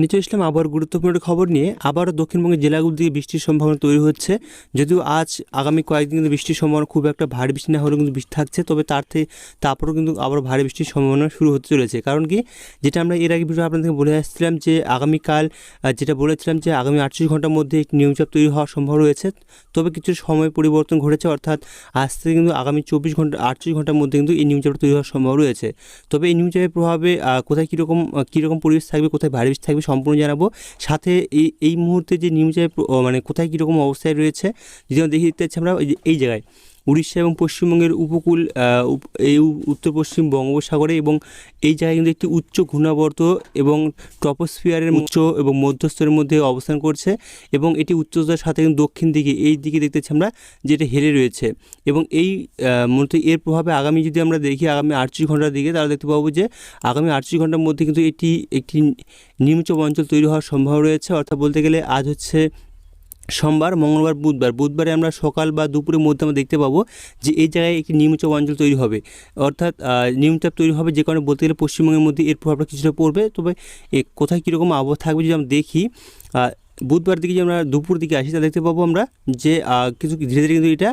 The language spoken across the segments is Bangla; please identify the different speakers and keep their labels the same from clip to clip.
Speaker 1: নিচে ইসলাম আবার গুরুত্বপূর্ণ খবর নিয়ে। আবারও দক্ষিণবঙ্গের জেলাগুলো দিকে বৃষ্টির সম্ভাবনা তৈরি হচ্ছে। যদিও আজ আগামী কয়েকদিন কিন্তু বৃষ্টির সম্ভাবনা খুব একটা ভারী বৃষ্টি না হলেও কিন্তু বৃষ্টি থাকছে। তবে তার থেকে তারপরেও কিন্তু আবার ভারী বৃষ্টির সম্ভাবনা শুরু হতে চলেছে। কারণ কি, যেটা আমরা এর আগে ভিডিও আপনাদেরকে বলে আসছিলাম যে, আগামীকাল যেটা বলেছিলাম যে, আগামী আটচল্লিশ ঘণ্টার মধ্যে একটি নিম্নচাপ তৈরি হওয়ার সম্ভাবনা রয়েছে। তবে কিছু সময় পরিবর্তন ঘটেছে, অর্থাৎ আজ থেকে কিন্তু আগামী চব্বিশ ঘণ্টা, আটচল্লিশ ঘণ্টার মধ্যে কিন্তু এই নিম্নচাপটা তৈরি হওয়ার সম্ভাবনা রয়েছে। তবে এই নিম্নচাপের প্রভাবে কোথায় কীরকম কীরকম পরিবেশ থাকবে, কোথায় ভারী বৃষ্টি থাকবে সম্পূর্ণ জানাব। সাথে এই এই মুহূর্তে যে নিউজে মানে কোথায় কীরকম অবস্থায় রয়েছে, যদি আমরা দেখে দিতে আমরা এই জায়গায়। উড়িষ্যা এবং পশ্চিমবঙ্গের উপকূল এই উত্তর পশ্চিম বঙ্গোপসাগরে এবং এই জায়গায় কিন্তু একটি উচ্চ ঘূর্ণাবর্ত এবং টপোস্ফিয়ারের উচ্চ এবং মধ্যস্তরের মধ্যে অবস্থান করছে এবং এটি উচ্চতার সাথে কিন্তু দক্ষিণ দিকে এই দিকে দেখতেছি আমরা যেটা হেরে রয়েছে এবং এই মূলত এর প্রভাবে আগামী যদি আমরা দেখি আগামী আটচল্লিশ ঘণ্টার দিকে তাহলে দেখতে পাবো যে আগামী আটচল্লিশ ঘণ্টার মধ্যে কিন্তু এটি একটি নিম্নচাপ অঞ্চল তৈরি হওয়ার সম্ভাবনা রয়েছে। অর্থাৎ বলতে গেলে আজ হচ্ছে সোমবার, মঙ্গলবার, বুধবার। বুধবারে আমরা সকাল বা দুপুরের মধ্যে আমরা দেখতে পাবো যে এই জায়গায় একটি নিম্নচাপ অঞ্চল তৈরি হবে। অর্থাৎ নিম্নচাপ তৈরি হবে যে কারণে বলতে গেলে পশ্চিমবঙ্গের মধ্যে এর প্রভাবটা কিছুটা পড়বে। তবে কোথায় কীরকম আবহাওয়া থাকবে যদি আমরা দেখি বুধবার দিকে যে আমরা দুপুর দিকে আসি তা দেখতে পাবো আমরা যে কিছু ধীরে ধীরে কিন্তু এটা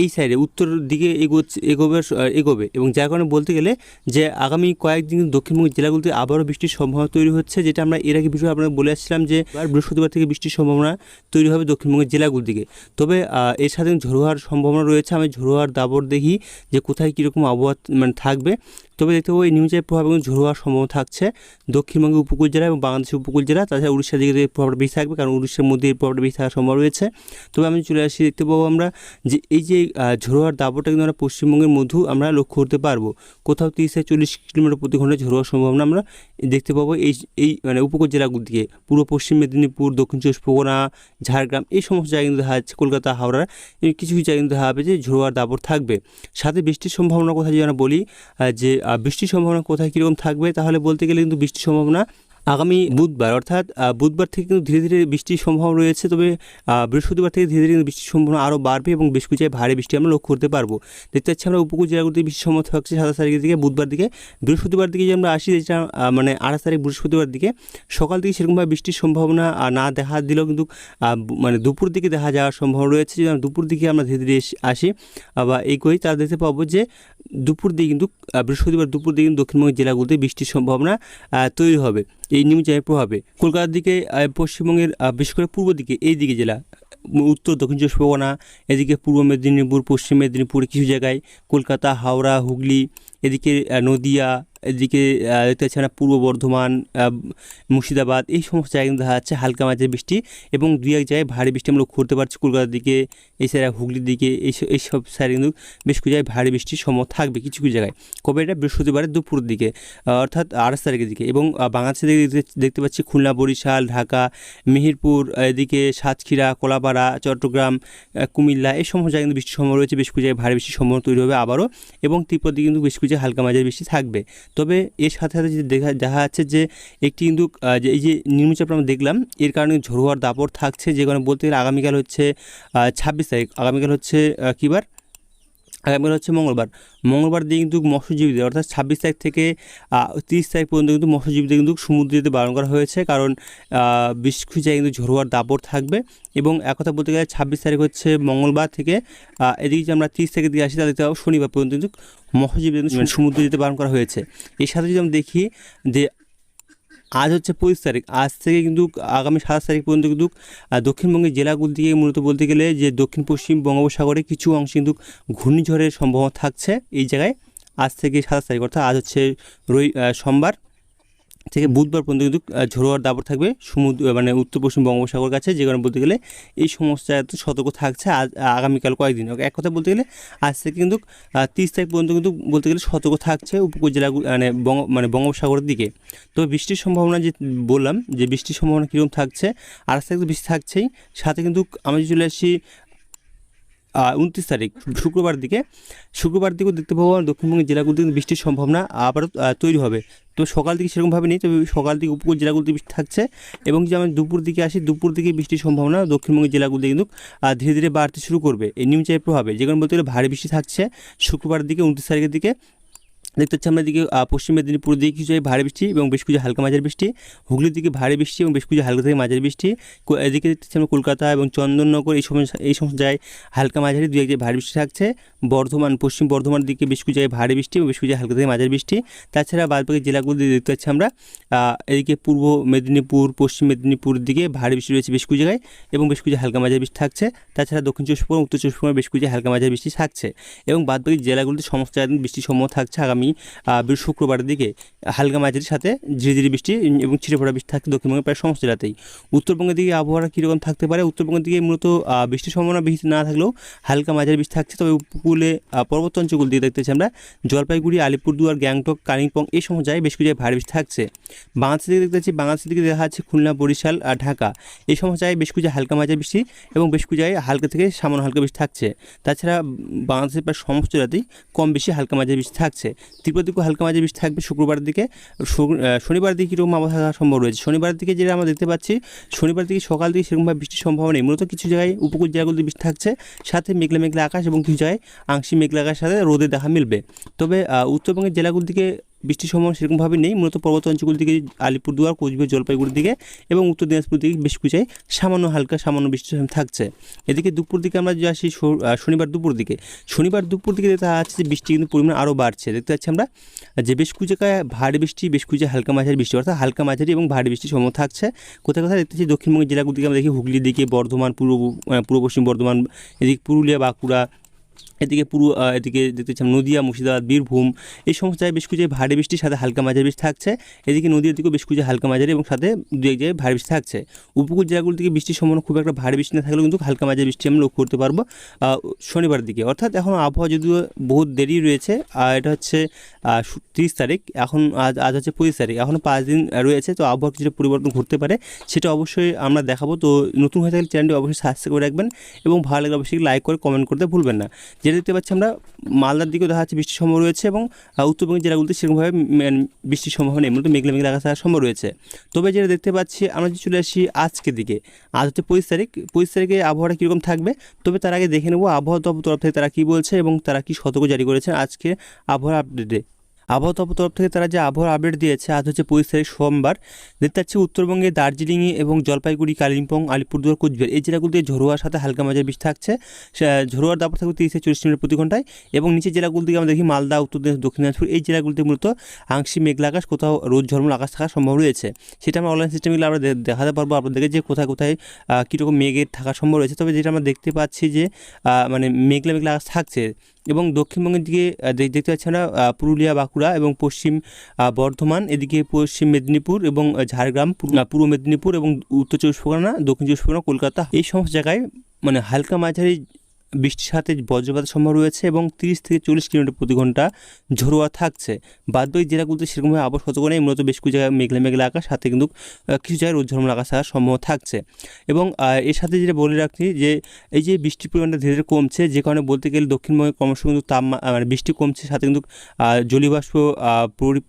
Speaker 1: এই সাইডে উত্তর দিকে এগোচ্ছে, এগোবে এগোবে। এবং যার কারণে বলতে গেলে যে আগামী কয়েকদিন দক্ষিণবঙ্গের জেলাগুলিতে আবারও বৃষ্টির সম্ভাবনা তৈরি হচ্ছে, যেটা আমরা এর আগে বিষয়ে আপনাদের বলে আসছিলাম যে বৃহস্পতিবার থেকে বৃষ্টির সম্ভাবনা তৈরি হবে দক্ষিণবঙ্গের জেলাগুলির দিকে। তবে এর সাথে ঝোড়ো হওয়ার সম্ভাবনা রয়েছে। আমি ঝোড়ো হওয়ার দাবর দেখি যে কোথায় কীরকম আবহাওয়া মানে থাকবে। তবে দেখতে পাবো এই নিউচাপের প্রভাবে কিন্তু ঝোড়ো হওয়ার সম্ভাবনা থাকছে দক্ষিণবঙ্গের উপকূল জেলা এবং বাংলাদেশের উপকূল জেলা। তাছাড়া উড়িষ্যার দিকে প্রভাবটা বেশি থাকবে, কারণ উড়িষ্যার মধ্যে এর প্রভাবটা বেশি থাকার সম্ভাবনা রয়েছে। তবে আমি চলে আসি, দেখতে পাবো আমরা যে এই যে আহ, ঝোড়ো হওয়ার দাবরটা কিন্তু আমরা পশ্চিমবঙ্গের মধ্যেও আমরা লক্ষ্য করতে পারব। কোথাও তিরিশ থেকে চল্লিশ কিলোমিটার প্রতি ঘণ্টা ঝোড়ো হওয়ার সম্ভাবনা আমরা দেখতে পাবো এই এই মানে উপকূল জেলাগুলো দিকে। পূর্ব পশ্চিম মেদিনীপুর দক্ষিণ চব্বিশ পরগনা ঝাড়গ্রাম এই সমস্ত জায়গা কিন্তু দেখা যাচ্ছে কলকাতা হাওড়ার কিছু কিছু জায়গা কিন্তু দেখা যাবে যে ঝোড়ো হওয়ার দাবর থাকবে। সাথে বৃষ্টির সম্ভাবনা কোথায় যদি আমরা বলি যে বৃষ্টির সম্ভাবনা কোথায় কীরকম থাকবে তাহলে বলতে গেলে কিন্তু বৃষ্টির সম্ভাবনা আগামী বুধবার, অর্থাৎ বুধবার থেকে কিন্তু ধীরে ধীরে বৃষ্টির সম্ভাবনা রয়েছে। তবে বৃহস্পতিবার থেকে ধীরে ধীরে কিন্তু বৃষ্টির সম্ভাবনা আরও বাড়বে এবং বেশ কিছু ভারী বৃষ্টি আমরা লক্ষ্য করতে পারব। দেখতে পাচ্ছি আমরা উপকূল জেলাগুলিতে বৃষ্টির সম্ভাবনা থাকছে সাতাশ তারিখের দিকে, বুধবার দিকে। বৃহস্পতিবার দিকে যে আমরা আসি, যেটা মানে আঠাশ তারিখ বৃহস্পতিবার দিকে, সকাল থেকে সেরকমভাবে বৃষ্টির সম্ভাবনা না দেখা দিলেও কিন্তু মানে দুপুর দিকে দেখা যাওয়ার সম্ভাবনা রয়েছে। যদি দুপুর দিকে আমরা ধীরে ধীরে আসি বা এগোই তাহলে দেখতে পাবো যে, দুপুর দিকে কিন্তু বৃহস্পতিবার দুপুর দিকে কিন্তু দক্ষিণবঙ্গের জেলাগুলিতে বৃষ্টির সম্ভাবনা তৈরি হবে। এই নিম্নচাপের প্রভাবে কলকাতার দিকে পশ্চিমবঙ্গের বিশেষ করে পূর্ব দিকে, এই দিকে জেলা উত্তর, দক্ষিণ চব্বিশ পরগনা, এদিকে পূর্ব মেদিনীপুর, পশ্চিম মেদিনীপুর, কিছু জায়গায় কলকাতা, হাওড়া, হুগলি এদিকে নদিয়া, এদিকে দেখতে পাচ্ছি আমরা পূর্ব বর্ধমান মুর্শিদাবাদ, এই সমস্ত জায়গায় দেখা যাচ্ছে হালকা মাঝে বৃষ্টি এবং দুই এক জায়গায় ভারী বৃষ্টি আমরা করতে পারছি। কলকাতার দিকে, এই সাইডে হুগলির দিকে এইসব এইসব সাইডে কিন্তু বেশ কিছু জায়গায় ভারী বৃষ্টির সম্ভব থাকবে কিছু কিছু জায়গায়। কবে এটা বৃহস্পতিবারের দুপুরের দিকে অর্থাৎ আঠাশ তারিখের দিকে এবং বাংলাদেশের দিকে দেখতে- পাচ্ছি খুলনা, বরিশাল, ঢাকা, মেহেরপুর এদিকে সাতক্ষীরা, কলাপাড়া, চট্টগ্রাম কুমিল্লা, এই সমস্ত জায়গায় কিন্তু বৃষ্টির সম্ভাবনা রয়েছে। বেশ কিছু জায়গায় ভারী বৃষ্টির সম্ভাবনা তৈরি হবে আবারও এবং ত্রিপুরা দিকে কিন্তু বেশ কিছু জায়গায় হালকা মাঝারি বৃষ্টি থাকবে। তবে এর সাথে সাথে যদি দেখা দেখা যাচ্ছে যে একটি কিন্তু যে এই যে নিম্নচাপ আমরা দেখলাম, এর কারণে ঝড়োয়ার দাপড় থাকছে। যে কারণে বলতে গেলে আগামীকাল হচ্ছে ছাব্বিশ তারিখ। আগামীকাল হচ্ছে কী বার? আগামীকাল হচ্ছে মঙ্গলবার। মঙ্গলবার দিয়ে কিন্তু মৎস্যজীবীদের অর্থাৎ ছাব্বিশ তারিখ থেকে তিরিশ তারিখ পর্যন্ত কিন্তু মৎস্যজীবীদের কিন্তু সমুদ্রে যেতে বারণ করা হয়েছে। কারণ বেশ কিছু জায়গায় কিন্তু ঝোড়ো দাপড় থাকবে। এবং একথা বলতে গেলে ছাব্বিশ তারিখ হচ্ছে মঙ্গলবার থেকে এদিকে যে আমরা তিরিশ তারিখের দিকে আসি তাহলে শনিবার পর্যন্ত কিন্তু মৎস্যজীবীদের কিন্তু সমুদ্রে যেতে বারণ করা হয়েছে। এর সাথে যদি আমরা দেখি যে আজ হচ্ছে পঁচিশ তারিখ। আজ থেকে কিন্তু আগামী সাতাশ তারিখ পর্যন্ত কিন্তু দক্ষিণবঙ্গের জেলাগুলি থেকে মূলত বলতে গেলে যে দক্ষিণ পশ্চিম বঙ্গোপসাগরে কিছু অংশ কিন্তু ঘূর্ণিঝড়ের সম্ভাবনা থাকছে এই জায়গায়। আজ থেকে সাতাশ তারিখ, অর্থাৎ আজ হচ্ছে রবি সোমবার। থেকে বুধবার পর্যন্ত কিন্তু আহ, দাবর থাকবে। সমুদ্র মানে উত্তর পশ্চিম বঙ্গোপসাগর কাছে যে কারণে বলতে গেলে এই সমস্ত সতর্ক থাকছে আজ আগামীকাল কয়েকদিন। এক কথা বলতে গেলে আজ থেকে কিন্তু তিরিশ তারিখ পর্যন্ত কিন্তু বলতে গেলে সতর্ক থাকছে উপকূল জেলাগুলো মানে বঙ্গ মানে বঙ্গোপসাগরের দিকে। তবে বৃষ্টির সম্ভাবনা যে বললাম যে বৃষ্টির সম্ভাবনা কীরকম থাকছে আর আজ থেকে বৃষ্টি থাকছেই। সাথে কিন্তু আমি চলে আসি উনত্রিশ তারিখ শুক্রবার দিকে, শুক্রবার দিকেও দেখতে পাবো দক্ষিণবঙ্গের জেলাগুলোতে কিন্তু বৃষ্টির সম্ভাবনা আবারও তৈরি হবে। তো সকাল দিকে সেরকমভাবে নেই, তবে সকাল দিকে উপকূল জেলাগুলোতে বৃষ্টি থাকছে এবং যে আমরা দুপুর দিকে আসি, দুপুর দিকে বৃষ্টির সম্ভাবনা দক্ষিণবঙ্গের জেলাগুলিতে কিন্তু ধীরে ধীরে বাড়তে শুরু করবে। এই নিম্নচাপের প্রভাবে যেগুলো বলতে গেলে ভারী বৃষ্টি থাকছে। শুক্রবার দিকে, উনত্রিশ তারিখের দিকে দেখতে পাচ্ছি আমরা এদিকে পশ্চিম মেদিনীপুর দিকে কিছু ভারী বৃষ্টি এবং বেশ কিছু হালকা মাঝারি বৃষ্টি। হুগলির দিকে ভারী বৃষ্টি এবং বেশ কিছু হালকা থেকে মাঝারি বৃষ্টি। এদিকে দেখতে আমরা কলকাতা এবং চন্দননগর এই সমস্ত এই সমস্ত জায়গায় হালকা মাঝারি দু এক জায়গায় ভারী বৃষ্টি থাকছে। বর্ধমান, পশ্চিম বর্ধমানের দিকে বেশ কিছু জায়গায় ভারী বৃষ্টি এবং বেশ কিছু হালকা থেকে মাঝারি বৃষ্টি। তাছাড়া বাদবাকি জেলাগুলো দেখতে পাচ্ছি আমরা এদিকে পূর্ব মেদিনীপুর, পশ্চিম মেদিনীপুর দিকে ভারী বৃষ্টি রয়েছে বেশ কিছু জায়গায় এবং বেশ কিছু হালকা মাঝারি বৃষ্টি থাকছে। তাছাড়া দক্ষিণ চব্বিশ পরগনা, উত্তর চব্বিশ পরগনা বেশ কিছু হালকা মাঝারি বৃষ্টি থাকছে এবং বাদবাকি জেলাগুলিতে সমস্ত জায়গায় বৃষ্টির সম্ভাবনা থাকছে আগামী বৃহ- শুক্রবারের দিকে হালকা মাঝারির সাথে ধীরে বৃষ্টি এবং ছিটে পড়া বৃষ্টি থাকছে দক্ষিণবঙ্গের প্রায় সমস্ত জেলাতেই। উত্তরবঙ্গের দিকে আবহাওয়া কীরকম থাকতে পারে? উত্তরবঙ্গের দিকে মূলত বৃষ্টির সম্ভাবনা বেশি না থাকলেও হালকা মাঝারি বৃষ্টি থাকছে। তবে উপকূলে পর্বত অঞ্চলগুলো দিকে দেখতেছি আমরা, জলপাইগুড়ি, আলিপুরদুয়ার, গ্যাংটক, কালিম্পং এই সমস্ত জায়গায় বেশ কিছু জায়গায় ভারী বৃষ্টি থাকছে। বাংলাদেশের দিকে দেখতে পাচ্ছি বাংলাদেশের দিকে দেখা যাচ্ছে খুলনা, বরিশাল আর ঢাকা। এই সমস্ত জায়গায় বেশ কিছু হালকা মাঝারি বৃষ্টি এবং বেশ কিছু জায়গায় হালকা থেকে সামান্য হালকা বৃষ্টি থাকছে। তাছাড়া বাংলাদেশের প্রায় সমস্ত জায়গাতেই কম বেশি হালকা মাঝারি বৃষ্টি থাকছে। ত্রিপুরা দিকেও হালকা মাঝে বৃষ্টি থাকবে শুক্রবার দিকে। শনিবার দিকে কীরকম আবহাওয়া থাকা সম্ভব রয়েছে? শনিবার দিকে যেটা আমরা দেখতে পাচ্ছি, শনিবার দিকে সকাল দিকে সেরকমভাবে বৃষ্টির সম্ভাবনা নেই। মূলত কিছু জায়গায় উপকূল জায়গাগুলোতে বৃষ্টি থাকছে, সাথে মেঘলা মেঘলা আকাশ এবং কিছু জায়গায় আংশিক মেঘলা আকাশের সাথে রোদে দেখা মিলবে। তবে উত্তরবঙ্গের জেলাগুলোর দিকে বৃষ্টির সম্ভাবনা সেরকমভাবে নেই। মূলত পর্বত অঞ্চলগুলির দিকে আলিপুরদুয়ার, কোচবিহার, জলপাইগুড়ির দিকে এবং উত্তর দিনাজপুর দিকে বেশ কিছু জায়গায় সামান্য হালকা সামান্য বৃষ্টির সম্ভাবনা থাকছে। এদিকে দুপুর দিকে আমরা যে আসি শনিবার দুপুর দিকে, শনিবার দুপুর দিকে দেখা যাচ্ছে যে বৃষ্টি কিন্তু পরিমাণ আরও বাড়ছে। দেখতে পাচ্ছি আমরা যে বেশ কিছু জায়গায় ভারী বৃষ্টি, বেশ কিছু হালকা মাঝারি বৃষ্টি, অর্থাৎ হালকা মাঝারি এবং ভারী বৃষ্টির সম্ভাবনা থাকছে। কোথায় কোথায় দেখতেছি দক্ষিণবঙ্গের জেলাগুলো দিকে আমরা দেখি, হুগলির দিকে, বর্ধমান, পূর্ব পূর্ব পশ্চিম বর্ধমান, এদিকে পুরুলিয়া, বাঁকুড়া এদিকে পুরো এদিকে দেখতেছি আমরা নদিয়া, মুর্শিদাবাদ, বীরভূম, এই সমস্ত জায়গায় বেশ কিছু ভারী বৃষ্টির সাথে হালকা মাঝারি বৃষ্টি থাকছে। এদিকে নদীর দিকেও বেশ কিছু হালকা মাঝারি এবং সাথে দু এক জায়গায় ভারী বৃষ্টি থাকছে। উপকূল জেলাগুলো থেকে বৃষ্টির সম্ভাবনা খুব একটা ভারী বৃষ্টি না থাকলেও কিন্তু হালকা মাঝারি বৃষ্টি আমরা লক্ষ্য করতে পারব শনিবার দিকে। অর্থাৎ এখন আবহাওয়া যদিও বহুত দেরি রয়েছে, আর এটা হচ্ছে তিরিশ তারিখ, এখন আজ আজ হচ্ছে পঁচিশ তারিখ এখনও পাঁচ দিন রয়েছে, তো আবহাওয়া কিছুটা পরিবর্তন ঘটতে পারে, সেটা অবশ্যই আমরা দেখাবো। তো নতুন হয়ে থাকলে চ্যানেলটি অবশ্যই সাবস্ক্রাইব করে রাখবেন এবং ভালো লাগলে অবশ্যই লাইক করে কমেন্ট করতে ভুলবেন না। যেটা দেখতে পাচ্ছি আমরা, মালদার দিকেও দেখা যাচ্ছে বৃষ্টির সম্ভব রয়েছে এবং উত্তরবঙ্গের জেলাগুলিতে সেরকমভাবে বৃষ্টির সম্ভাবনা নেই, মূলত মেঘলা মেঘলা আকাশ থাকার সম্ভব রয়েছে। তবে যেটা দেখতে পাচ্ছি, আমরা যদি চলে আসি আজকের দিকে, আজ হচ্ছে পঁচিশ তারিখ, পঁচিশ তারিখে আবহাওয়াটা কীরকম থাকবে? তবে তার আগে দেখে নেব আবহাওয়া তরফ থেকে তারা কী বলছে এবং তারা কী সতর্ক জারি করেছে আজকে আবহাওয়া আপডেটে। আবহাওয়া দপ্তর তরফ থেকে তারা যে আবহাওয়ার আপডেট দিয়েছে, আজ হচ্ছে পঁচিশ তারিখ সোমবার, দেখতে পাচ্ছি উত্তরবঙ্গে দার্জিলিংয়ে এবং জলপাইগুড়ি, কালিম্পং, আলিপুরদুয়ার, কোচবিহার, এই জেলাগুলিতে ঝোড়োয়ার সাথে হালকা মাঝারি বৃষ্টি থাকছে। ঝোড়োয়ার দাপট থাকবে তিরিশ থেকে চল্লিশ মিনিট প্রতি ঘন্টায় এবং নিচের জেলাগুলো থেকে আমরা দেখি মালদা, উত্তর দক্ষিণ দিনাজপুর, এই জেলাগুলিতে মূলত আংশিক মেঘলা আকাশ, কোথাও রোদ, ঝলমল, আকাশ থাকার সম্ভব রয়েছে। সেটা আমরা অনলাইন সিস্টেমগুলো আমরা দেখাতে পারব আপনাদেরকে যে কোথায় কোথায় কীরকম মেঘের থাকার সম্ভব রয়েছে। তবে যেটা আমরা দেখতে পাচ্ছি যে মানে মেঘলা মেঘলা আকাশ থাকছে এবং দক্ষিণবঙ্গের দিকে দেখতে পাচ্ছি আমরা পুরুলিয়া, বাঁকুড়া এবং পশ্চিম বর্ধমান, এদিকে পশ্চিম মেদিনীপুর এবং ঝাড়গ্রাম পূর্ব মেদিনীপুর এবং উত্তর চব্বিশ পরগনা, দক্ষিণ চব্বিশ পরগনা, কলকাতা, এই সমস্ত জায়গায় মানে হালকা মাঝারি বৃষ্টির সাথে বজ্রপাতের সম্ভব রয়েছে এবং তিরিশ থেকে চল্লিশ কিলোমিটার প্রতি ঘণ্টা ঝোড়োয়া থাকছে। বাদবাকি জেলাগুলোতে সেরকমভাবে আবহাওয়া সতর্ক নেই, মূলত বেশ কিছু জায়গায় মেঘলা মেঘলা আকাশ, সাথে কিন্তু কিছু জায়গায় রোদ ঝলমল আকাশ থাকার সম্ভব থাকছে। এবং এর সাথে যেটা বলে রাখছি যে, এই যে বৃষ্টির পরিমাণটা ধীরে ধীরে কমছে, যে কারণে বলতে গেলে দক্ষিণবঙ্গে ক্রমশ কিন্তু তাপমা মানে বৃষ্টি কমছে, সাথে কিন্তু জলীয়বাষ্প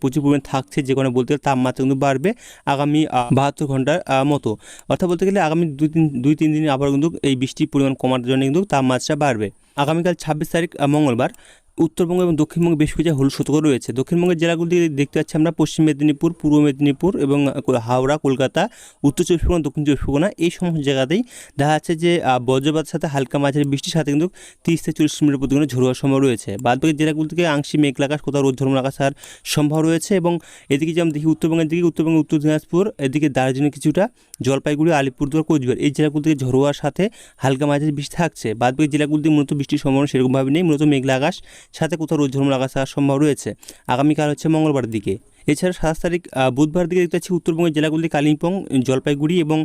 Speaker 1: প্রচুর পরিমাণে থাকছে, যে কারণে বলতে গেলে তাপমাত্রা কিন্তু বাড়বে আগামী বাহাত্তর ঘণ্টার মতো। অর্থাৎ বলতে গেলে আগামী দুই তিন দুই তিন দিনে আবার কিন্তু এই বৃষ্টির পরিমাণ কমার জন্য কিন্তু তাপমাত্রা বাড়বে। আগামীকাল ছাব্বিশ তারিখ মঙ্গলবার উত্তরবঙ্গ এবং দক্ষিণবঙ্গে বেশ কিছু হলুদ সতর্ক রয়েছে। দক্ষিণবঙ্গের জেলাগুলি দেখতে পাচ্ছি আমরা পশ্চিম মেদিনীপুর, পূর্ব মেদিনীপুর এবং হাওড়া, কলকাতা, উত্তর চব্বিশ পরগনা, দক্ষিণ চব্বিশ পরগনা এই সমস্ত জায়গাতেই দেখা যাচ্ছে যে বজ্রপাতের সাথে হালকা মাঝারি বৃষ্টির সাথে কিন্তু তিরিশ থেকে চল্লিশ মিনিট প্রতি ঘণ্টা ঝোড়োয়ার সম্ভব রয়েছে। বাদবাকি জেলাগুলি থেকে আংশিক মেঘলা আকাশ, কোথাও রোদ ঝলমল আকাশ থাকার সম্ভব রয়েছে এবং এদিকে যেমন দেখি উত্তরবঙ্গের দিকে, উত্তরবঙ্গে, উত্তর দিনাজপুর, এদিকে দার্জিলিং কিছুটা, জলপাইগুড়ি, আলিপুরদুয়ার, কোচবিহার এই জেলাগুলো থেকে ঝোড়োয়ার সাথে হালকা মাঝারি বৃষ্টি থাকছে। বাদবাকি জেলাগুলিতে মূলত বৃষ্টির সম্ভাবনা সেরকমভাবে নেই, মূলত মেঘলা আকাশ সাথে কোথাও রোদ ঝলমল আকাশ থাকার সম্ভব রয়েছে। আগামীকাল হচ্ছে মঙ্গলবার দিকে। এছাড়া সাতাশ তারিখ বুধবার দিকে দেখতে পাচ্ছি উত্তরবঙ্গের জেলাগুলি কালিম্পং, জলপাইগুড়ি এবং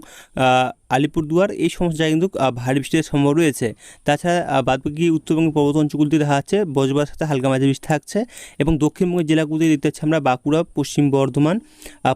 Speaker 1: আলিপুরদুয়ার, এই সমস্ত জায়গায় কিন্তু ভারী বৃষ্টির সম্ভব রয়েছে। তাছাড়া বাদবাকি উত্তরবঙ্গের পর্বত অঞ্চলগুলিতে দেখা যাচ্ছে, বজ্রপাতের সাথে হালকা মাঝারি বৃষ্টি থাকছে এবং দক্ষিণবঙ্গের জেলাগুলিতে দেখতে পাচ্ছি আমরা বাঁকুড়া, পশ্চিম বর্ধমান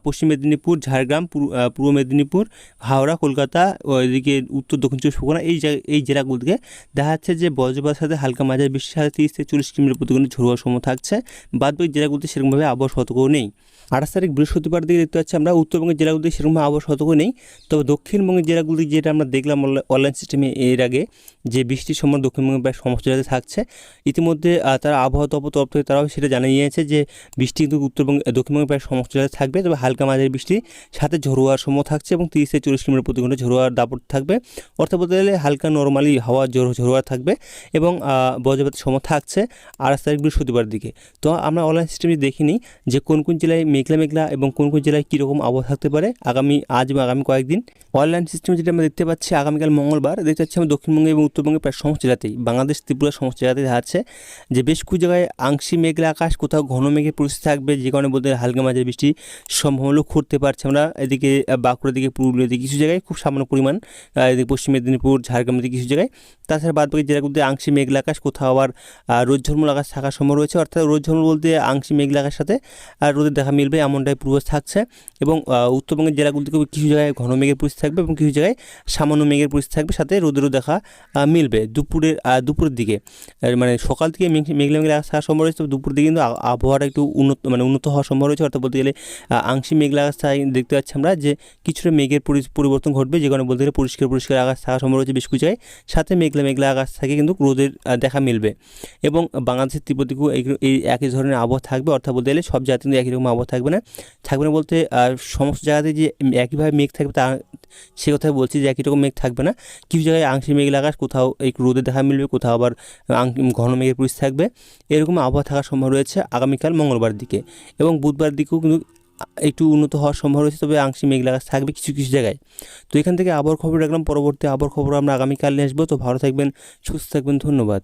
Speaker 1: পশ্চিম মেদিনীপুর, ঝাড়গ্রাম পূর্ব- মেদিনীপুর, হাওড়া, কলকাতা এদিকে উত্তর, দক্ষিণ চব্বিশ পরগনা, এই এই জেলাগুলিতে দেখা যাচ্ছে যে বজ্রপাতের সাথে হালকা মাঝারি বৃষ্টির সাথে তিরিশ থেকে চল্লিশ কিলোমিটার প্রতি ঘণ্টা ঝোড়োয়ার সময় থাকছে। বাদবাকি জেলাগুলিতে সেরকমভাবে আবহাওয়া সতর্ক নেই। আঠাশ তারিখ বৃহস্পতিবার দিকে দেখতে পাচ্ছি আমরা উত্তরবঙ্গের জেলাগুলিতে সেরকম আবহাওয়া সতর্ক নেই। তবে দক্ষিণবঙ্গের জেলাগুলি যেটা আমরা দেখলাম অনলা- অনলাইন সিস্টেমে এর আগে যে বৃষ্টির সময় দক্ষিণবঙ্গের প্রায় সমস্ত জেলাতে থাকছে, ইতিমধ্যে তারা আবহাওয়া দপ্তর তরফ থেকে তারাও সেটা জানিয়ে জানিয়েছে যে বৃষ্টি কিন্তু উত্তরবঙ্গে দক্ষিণবঙ্গের প্রায় সমস্ত জেলাতে থাকবে, তবে হালকা মাঝারি বৃষ্টি, সাথে ঝোড়োয়ার সময় থাকছে এবং তিরিশ থেকে চল্লিশ কিলোমিটার প্রতি ঘণ্টা ঝোড়োয়ার দাপট থাকবে। অর্থাৎ বলতে গেলে হালকা নর্মালি হাওয়া ঝোড়ো ঝোড়োয়ার থাকবে এবং বজ্রপাতের সময় থাকছে আঠাশ তারিখ বৃহস্পতিবার দিকে। তো আমরা অনলাইন সিস্টেমে দেখিনি যে কোন কোন জেলায় মেঘলা মেঘলা এবং কোন কোন জেলায় কীরকম আবহাওয়া থাকতে পারে, আগামী আজ বা আগামী কয়েকদিন। অনলাইন সিস্টেমে যেটা আমরা দেখতে পাচ্ছি, আগামীকাল মঙ্গলবার দেখতে পাচ্ছি আমরা দক্ষিণবঙ্গে এবং উত্তরবঙ্গে প্রায় সমস্ত জেলাতেই, বাংলাদেশ, ত্রিপুরা সমস্ত জেলাতেই দেখাচ্ছে যে বেশ কিছু জায়গায় আংশিক মেঘলা আকাশ, কোথাও ঘন মেঘের পরিস্থিতি থাকবে, যে কারণে বলতে হালকা মাঝারি বৃষ্টি সম্ভাবনা লক্ষ্য করতে পারছি। আমরা এদিকে বাঁকুড়ার দিকে, পুরুলিয়ার দিকে কিছু জায়গায় খুব সামান্য পরিমাণ এদিকে পশ্চিম মেদিনীপুর, ঝাড়গ্রামের দিকে কিছু জায়গায়। তাছাড়া বাদ বাকি জেলাগুলিতে আংশিক মেঘলা আকাশ, কোথাও আবার রোদ ঝলমল আকাশ থাকার সম্ভব রয়েছে। অর্থাৎ রোদ ঝলমল বলতে আংশিক মেঘলা আকাশের সাথে, আর রোদের দেখা মিলবে এমনটাই পূর্বাভাস থাকছে এবং উত্তরবঙ্গের জেলাগুলিতে কিছু জায়গায় ঘন মেঘের পরিস্থিতি থাকবে এবং কিছু জায়গায় সামান্য মেঘের পরিস্থিতি থাকবে, সাথে রোদেরও দেখা মিলবে দুপুরের দুপুরের দিকে। মানে সকাল থেকে মেঘ- মেঘলা মেঘলা থাকার সম্ভব রয়েছে, দুপুর দিকে কিন্তু আবহাওয়াটা একটু উন্নত মানে উন্নত হওয়ার সম্ভব রয়েছে। অর্থাৎ বলতে গেলে আংশিক মেঘলা আকাশ দেখতে পাচ্ছি আমরা যে কিছুটা মেঘের পরি- পরিবর্তন ঘটবে, যে কারণে বলতে গেলে পরিষ্কার পরিষ্কার আকাশ থাকা সম্ভব রয়েছে বেশ কিছু জায়গায়। সাথে মেঘলা মেঘলা আকাশ থাকে কিন্তু রোদের দেখা মিলবে। এবং বাংলাদেশের এই এই একই ধরনের আবহাওয়া থাকবে, অর্থাৎ বলতে গেলে সব জাতি কিন্তু একই রকম আবহাওয়া থাকবে। না। থাকবে না বলতে সমস্ত জায়গাতে যে একইভাবে মেঘ থাকবে তা, সে কথাই বলছি যে একই রকম মেঘ থাকবে না। কিছু জায়গায় আংশিক মেঘলা আকাশ কোথাও এই রোদে দেখা মিলবে, কোথাও আবার ঘন মেঘের পরিস্থিতি থাকবে। এরকম আবহাওয়া থাকার সম্ভব রয়েছে আগামীকাল মঙ্গলবার দিকে এবং বুধবার দিকেও কিন্তু একটু উন্নত হওয়ার সম্ভব রয়েছে, তবে আংশিক মেঘলা আকাশ থাকবে কিছু কিছু জায়গায়। তো এখান থেকে আবহাওয়ার খবর রাখলাম, পরবর্তী আবহাওয়ার খবর আমরা আগামীকাল নিয়ে আসব। তো ভালো থাকবেন, সুস্থ থাকবেন, ধন্যবাদ।